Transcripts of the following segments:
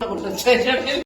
这不是在这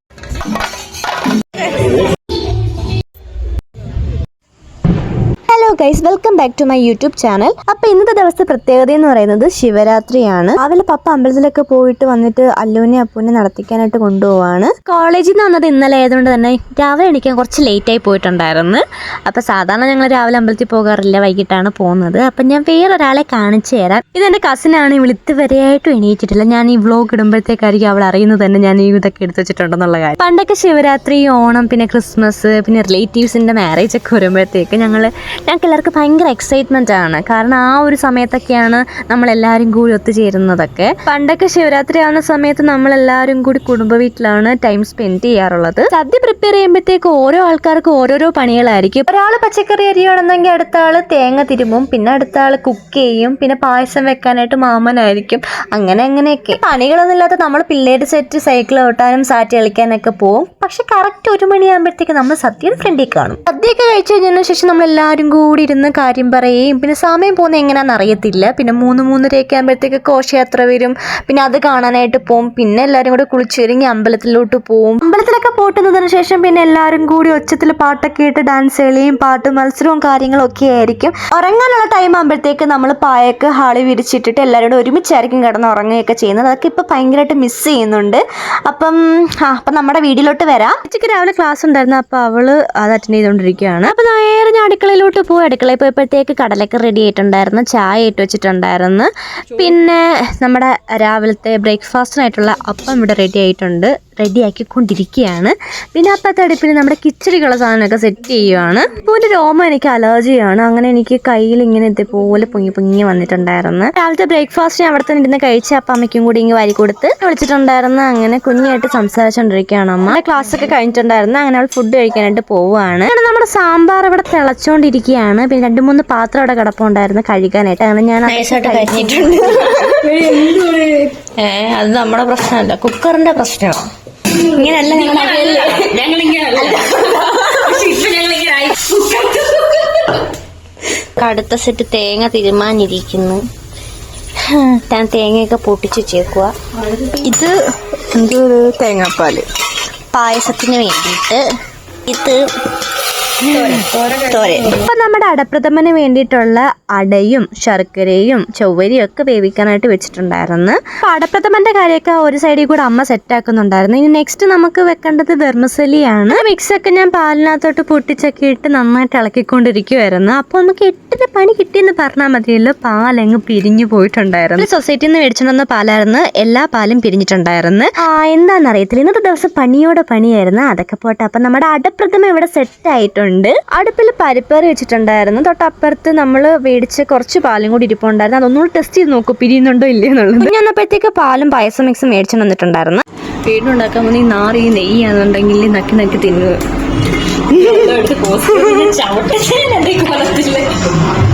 guys welcome back to my YouTube channel അപ്പൊ ഇന്നത്തെ ദിവസത്തെ പ്രത്യേകത എന്ന് പറയുന്നത് ശിവരാത്രിയാണ്. രാവിലെ പപ്പ അമ്പലത്തിലൊക്കെ പോയിട്ട് വന്നിട്ട് അല്ലുവിനെ അപ്പൂനെ നടത്തിക്കാനായിട്ട് കൊണ്ടുപോവാണ്. കോളേജിൽ നിന്ന് വന്നത് ഇന്നലെ ആയതുകൊണ്ട് തന്നെ രാവിലെ എണീക്കാൻ കുറച്ച് ലേറ്റ് ആയി പോയിട്ടുണ്ടായിരുന്നു. അപ്പൊ സാധാരണ ഞങ്ങൾ രാവിലെ അമ്പലത്തിൽ പോകാറില്ല വൈകിട്ടാണ് പോകുന്നത്. അപ്പൊ ഞാൻ വേറൊരാളെ കാണിച്ചു തരാം. ഇതെന്റെ കസിനാണ് ഇവിടുത്തെ വരെയായിട്ടും എണീറ്റിട്ടില്ല. ഞാൻ ഈ വ്ലോഗ് ഇടുമ്പോഴത്തേക്കായിരിക്കും അവൾ അറിയുന്നത് തന്നെ ഞാൻ ഈ ഇതൊക്കെ എടുത്തു വെച്ചിട്ടുണ്ടെന്നുള്ള കാര്യം. പണ്ടൊക്കെ ശിവരാത്രി ഓണം പിന്നെ ക്രിസ്മസ് പിന്നെ റിലേറ്റീവ്സിന്റെ മാരേജ് ഒക്കെ വരുമ്പോഴത്തേക്ക് ഞങ്ങൾ ഞങ്ങൾക്ക് എല്ലാവർക്കും ഭയങ്കര എക്സൈറ്റ്മെന്റ് ആണ്. കാരണം ആ ഒരു സമയത്തൊക്കെയാണ് നമ്മൾ എല്ലാവരും കൂടി ഒത്തുചേരുന്നതൊക്കെ. പണ്ടൊക്കെ ശിവരാത്രി ആവുന്ന സമയത്ത് നമ്മൾ എല്ലാവരും കൂടി കുടുംബ വീട്ടിലാണ് ടൈം സ്പെൻഡ് ചെയ്യാറുള്ളത്. സദ്യ പ്രിപ്പയർ ചെയ്യുമ്പോഴത്തേക്ക് ഓരോ ആൾക്കാർക്ക് ഓരോരോ പണികളായിരിക്കും. ഒരാൾ പച്ചക്കറി അരിയാണെന്നെങ്കിൽ അടുത്ത ആൾ തേങ്ങ തിരുമും. പിന്നെ അടുത്ത ആൾ കുക്ക് ചെയ്യും. പിന്നെ പായസം വെക്കാനായിട്ട് മാമനായിരിക്കും. അങ്ങനെ അങ്ങനെയൊക്കെ. പണികളൊന്നും ഇല്ലാത്ത നമ്മൾ പിള്ളേര് സെറ്റ് സൈക്കിൾ ഓട്ടാനും സാറ്റ് കളിക്കാനൊക്കെ പോകും പക്ഷെ കറക്റ്റ് ഒരു മണിയാകുമ്പോഴത്തേക്ക് നമ്മൾ സദ്യയുടെ ഫ്രണ്ടിൽ കാണും. സദ്യയൊക്കെ കഴിച്ചു കഴിഞ്ഞതിന് ശേഷം നമ്മൾ എല്ലാവരും കൂടി ഇരുന്ന് കാര്യം പറയുകയും പിന്നെ സമയം പോകുന്നത് എങ്ങനെയാണെന്ന് അറിയത്തില്ല. പിന്നെ മൂന്ന് മൂന്നരയൊക്കെ ആകുമ്പോഴത്തേക്ക് ഘോഷയാത്ര വരും. പിന്നെ അത് കാണാനായിട്ട് പോകും പിന്നെ എല്ലാവരും കൂടി കുളിച്ച് ഒരുങ്ങി അമ്പലത്തിലോട്ട് പോകും അമ്പലത്തിലൊക്കെ പോട്ടുന്നതിന് ശേഷം പിന്നെ എല്ലാവരും കൂടി ഒച്ചത്തിൽ പാട്ടൊക്കെ ഇട്ട് ഡാൻസ് കളിയും പാട്ട് മത്സരവും കാര്യങ്ങളും ഒക്കെ ആയിരിക്കും. ഉറങ്ങാനുള്ള ടൈം ആകുമ്പോഴത്തേക്ക് നമ്മൾ പായൊക്കെ ഹാളി വിരിച്ചിട്ടിട്ട് എല്ലാവരും കൂടെ ഒരുമിച്ചായിരിക്കും കിടന്ന് ഉറങ്ങുകയൊക്കെ ചെയ്യുന്നത്. അതൊക്കെ ഇപ്പോൾ ഭയങ്കരമായിട്ട് മിസ് ചെയ്യുന്നുണ്ട്. അപ്പം ആ അപ്പം നമ്മുടെ വീട്ടിലോട്ട് വരാം. ഉച്ചയ്ക്ക് രാവിലെ ക്ലാസ് ഉണ്ടായിരുന്നു. അപ്പോൾ അവൾ അത് അറ്റൻഡ് ചെയ്തുകൊണ്ടിരിക്കുകയാണ് അപ്പോൾ നേരെ ഞാൻ അടുക്കളയിലോട്ട് പോയി. അടുക്കളയിൽ പോയപ്പോഴത്തേക്ക് കടലൊക്കെ റെഡി ആയിട്ടുണ്ടായിരുന്നു. ചായ ഇട്ട് വെച്ചിട്ടുണ്ടായിരുന്നു. പിന്നെ നമ്മുടെ രാവിലത്തെ ബ്രേക്ക്ഫാസ്റ്റിനായിട്ടുള്ള അപ്പം ഇവിടെ റെഡി ആയിട്ടുണ്ട്. റെഡിയാക്കിക്കൊണ്ടിരിക്കുകയാണ്. പിന്നെ അപ്പത്തെ അടുപ്പിൽ നമ്മുടെ കിച്ചടിക്കുള്ള സാധനമൊക്കെ സെറ്റ് ചെയ്യുവാണ്. പൂവിന്റെ രോമം എനിക്ക് അലർജിയാണ്. അങ്ങനെ എനിക്ക് കയ്യിൽ ഇങ്ങനെ ഇതേപോലെ പൊങ്ങി പൊങ്ങി വന്നിട്ടുണ്ടായിരുന്നു. രാവിലത്തെ ബ്രേക്ക്ഫാസ്റ്റ് ഞാൻ അവിടെ തന്നെ ഇരുന്ന് കഴിച്ച് അപ്പം അമ്മയ്ക്കും കൂടി ഇങ്ങനെ വാരി കൊടുത്ത് വിളിച്ചിട്ടുണ്ടായിരുന്നു. അങ്ങനെ കുഞ്ഞായിട്ട് സംസാരിച്ചുകൊണ്ടിരിക്കുകയാണ് അമ്മ. ക്ലാസ് ഒക്കെ കഴിഞ്ഞിട്ടുണ്ടായിരുന്നു. അങ്ങനെ അവൾ ഫുഡ് കഴിക്കാനായിട്ട് പോവുകയാണ്. അങ്ങനെ നമ്മുടെ സാമ്പാർ ഇവിടെ തിളച്ചുകൊണ്ടിരിക്കുകയാണ് പിന്നെ രണ്ട് മൂന്ന് പാത്രം അവിടെ കിടപ്പുണ്ടായിരുന്നു കഴിക്കാനായിട്ട് അങ്ങനെ ഞാൻ അത് നമ്മുടെ പ്രശ്നമല്ല. കുക്കറിന്റെ പ്രശ്നമാണ് ഇങ്ങനെയല്ല അടുത്ത സെറ്റ് തേങ്ങ തിരുമാനിരിക്കുന്നു. ഞാൻ തേങ്ങയൊക്കെ പൊട്ടിച്ചു ചേക്കുക ഇത് എന്തോ ഒരു തേങ്ങാപ്പാൽ? പായസത്തിന് വേണ്ടിയിട്ട് ഇത് തോരൻ അപ്പൊ നമ്മുടെ അടപ്രഥമന് വേണ്ടിയിട്ടുള്ള അടയും ശർക്കരയും ചൊവ്വരിയും ഒക്കെ വേവിക്കാനായിട്ട് വെച്ചിട്ടുണ്ടായിരുന്നു. അപ്പൊ അടപ്രഥമന്റെ കാര്യമൊക്കെ ഒരു സൈഡിൽ കൂടെ അമ്മ സെറ്റ് ആക്കുന്നുണ്ടായിരുന്നു. ഇനി നെക്സ്റ്റ് നമുക്ക് വെക്കേണ്ടത് വെർമസലിയാണ്. മിക്സ് ഒക്കെ ഞാൻ പാലിനകത്തോട്ട് പൊട്ടിച്ചൊക്കെ ഇട്ട് നന്നായിട്ട് ഇളക്കിക്കൊണ്ടിരിക്കുവായിരുന്നു. അപ്പോൾ നമുക്ക് എട്ടിന് പണി കിട്ടിയെന്ന് പറഞ്ഞാൽ മതിയല്ലോ. പാലങ്ങ് പിരിഞ്ഞു പോയിട്ടുണ്ടായിരുന്നു. സൊസൈറ്റിയിൽ നിന്ന് മേടിച്ചിട്ടുണ്ടെന്ന പാലായിരുന്നു. എല്ലാ പാലും പിരിഞ്ഞിട്ടുണ്ടായിരുന്നു. ആ എന്താണെന്ന് അറിയത്തില്ല ഇന്നത്തെ ദിവസം പണിയോടെ പണിയായിരുന്നു. അതൊക്കെ പോട്ടെ. അപ്പൊ നമ്മുടെ അടപ്രഥമ ഇവിടെ സെറ്റ് ആയിട്ടുണ്ട്. അടുപ്പിൽ പരിപ്പേറി വെച്ചിട്ടുണ്ടായിരുന്നു. തൊട്ടപ്പുറത്ത് നമ്മൾ മേടിച്ച് കുറച്ച് പാലും കൂടി ഇരിപ്പുണ്ടായിരുന്നു. അതൊന്നുകൂടി ടെസ്റ്റ് ചെയ്ത് നോക്കൂ പിരിയുന്നുണ്ടോ ഇല്ലേ എന്നുള്ളത്. ഞാൻ അപ്പോഴത്തേക്ക് പാലും പായസം മിക്സും മേടിച്ചു വന്നിട്ടുണ്ടായിരുന്നു. വീടിനുണ്ടാക്കാൻ പോകുന്ന ഈ നാറി നെയ്യാണെന്നുണ്ടെങ്കിൽ നക്കി നക്കി തിന്നു നമ്മുടെ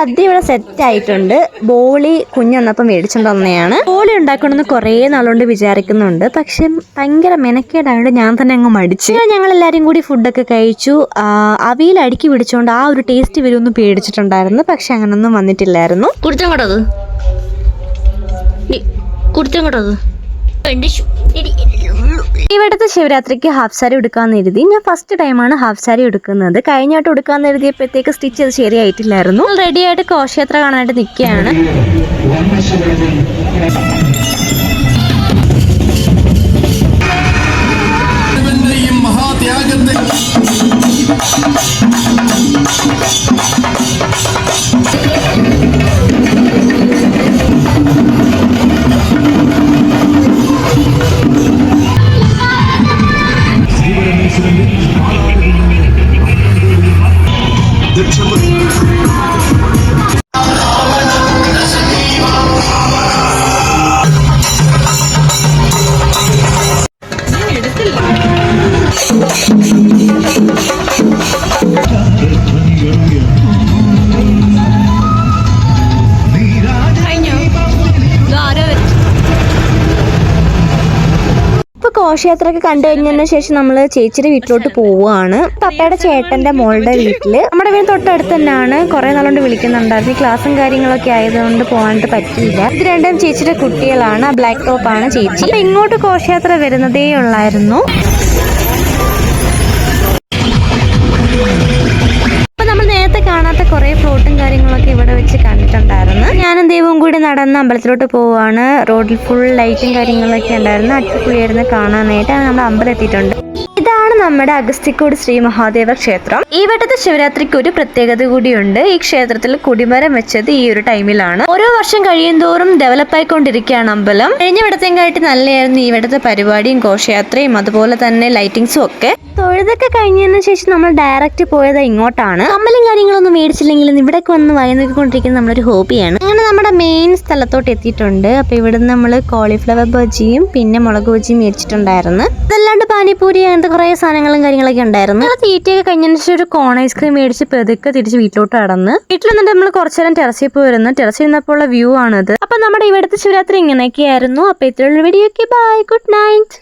സദ്യ ഇവിടെ സെറ്റ് ആയിട്ടുണ്ട്. ബോളി കുഞ്ഞന്നപ്പം മേടിച്ചോണ്ട് വന്നതാണ് ബോളി ഉണ്ടാക്കണമെന്ന് കുറേ നാളുകൊണ്ട് വിചാരിക്കുന്നുണ്ട്. പക്ഷെ ഭയങ്കര മെനക്കേടായതുകൊണ്ട് ഞാൻ തന്നെ അങ്ങ് മടിച്ചു. ഞങ്ങൾ എല്ലാവരും കൂടി ഫുഡൊക്കെ കഴിച്ചു. അവയിൽ അടുക്കി പിടിച്ചുകൊണ്ട് ആ ഒരു ടേസ്റ്റ് വരുമെന്ന് പേടിച്ചിട്ടുണ്ടായിരുന്നു. പക്ഷെ അങ്ങനൊന്നും വന്നിട്ടില്ലായിരുന്നു. കുടിച്ചോട്ടത് കുടിച്ചങ്ങോട്ടത് ഇവിടുത്തെ ശിവരാത്രിക്ക് ഹാഫ് സാരി എടുക്കാമെന്ന് എഴുതി. ഞാൻ ഫസ്റ്റ് ടൈമാണ് ഹാഫ് സാരി എടുക്കുന്നത് കഴിഞ്ഞ വട്ടം എടുക്കാന്ന് എഴുതിയപ്പോഴത്തേക്ക് സ്റ്റിച്ച് ചെയ്ത് ശരിയായിട്ടില്ലായിരുന്നു. റെഡിയായിട്ട് ഘോഷയാത്ര കാണാനായിട്ട് നിൽക്കുകയാണ്. the truth. ഘോഷയാത്രയൊക്കെ കണ്ടു കഴിഞ്ഞതിന് ശേഷം നമ്മൾ ചേച്ചിയുടെ വീട്ടിലോട്ട് പോവുകയാണ്. പപ്പയുടെ ചേട്ടന്റെ മോളുടെ വീട്ടിൽ. നമ്മുടെ വീട് തൊട്ടടുത്ത് തന്നെയാണ് കുറെ നാളുകൊണ്ട് വിളിക്കുന്നുണ്ടായിരുന്നു. ക്ലാസ്സും കാര്യങ്ങളൊക്കെ ആയതുകൊണ്ട് പോകാനായിട്ട് പറ്റിയില്ല. ഇത് രണ്ടും ചേച്ചിയുടെ കുട്ടികളാണ്. ബ്ലാക്ക് ടോപ്പ് ആണ് ചേച്ചി. അപ്പൊ ഇങ്ങോട്ട് ഘോഷയാത്ര വരുന്നതേ ഉള്ളായിരുന്നു. ദൈവവും കൂടി നടന്ന് അമ്പലത്തിലോട്ട് പോവുകയാണ് റോഡിൽ ഫുൾ ലൈറ്റും കാര്യങ്ങളൊക്കെ ഉണ്ടായിരുന്നു. അടിപൊളിയായിരുന്നു കാണാനായിട്ട്. നമ്മൾ അമ്പലം എത്തിയിട്ടുണ്ട്. ഇതാണ് നമ്മുടെ അഗസ്തിക്കോട് ശ്രീ മഹാദേവ ക്ഷേത്രം. ഈ വട്ടത്തെ ശിവരാത്രിക്ക് ഒരു പ്രത്യേകത കൂടിയുണ്ട്. ഈ ക്ഷേത്രത്തിൽ കുടിമരം വെച്ചത് ഈ ഒരു ടൈമിലാണ് ഓരോ വർഷം കഴിയുന്തോറും ഡെവലപ്പ് ആയിക്കൊണ്ടിരിക്കുകയാണ് അമ്പലം. കഴിഞ്ഞ വട്ടത്തേക്കായിട്ട് നല്ലതായിരുന്നു ഈ വട്ടത്തെ പരിപാടിയും ഘോഷയാത്രയും അതുപോലെ തന്നെ ലൈറ്റിങ്സും ഒക്കെ. തൊഴുതൊക്കെ കഴിഞ്ഞതിന് ശേഷം നമ്മൾ ഡയറക്റ്റ് പോയത് ഇങ്ങോട്ടാണ്. കമ്മലും കാര്യങ്ങളൊന്നും മേടിച്ചില്ലെങ്കിലും ഇവിടേക്ക് വന്ന് വായി നോക്കിക്കൊണ്ടിരിക്കുന്നത് നമ്മളൊരു ഹോബിയാണ് അങ്ങനെ നമ്മുടെ മെയിൻ സ്ഥലത്തോട്ട് എത്തിയിട്ടുണ്ട്. അപ്പോൾ ഇവിടുന്ന് നമ്മൾ കോളിഫ്ലവർ ബജിയും പിന്നെ മുളക് ബജിയും മേടിച്ചിട്ടുണ്ടായിരുന്നു. അതല്ലാണ്ട് പാനിപൂരി അങ്ങനത്തെ കുറേ സാധനങ്ങളും കാര്യങ്ങളൊക്കെ ഉണ്ടായിരുന്നു. നമ്മൾ തീറ്റയൊക്കെ കഴിഞ്ഞതിന് ശേഷം ഒരു കോൺ ഐസ്ക്രീം മേടിച്ച് പെതുക്കെ തിരിച്ച് വീട്ടിലോട്ട് കടന്ന് വീട്ടിൽ നിന്നിട്ട് നമ്മൾ കുറച്ചു നേരം ടെറസിൽ പോയിരുന്നു ടെറസിൽ നിന്നപ്പോൾ ഉള്ള വ്യൂ ആണിത്. അപ്പൊ നമ്മുടെ ഇവിടുത്തെ ശിവരാത്രി ഇങ്ങനെയൊക്കെയായിരുന്നു. അപ്പോൾ ഇത്രയുള്ള വീഡിയോ ബൈ ഗുഡ് നൈറ്റ്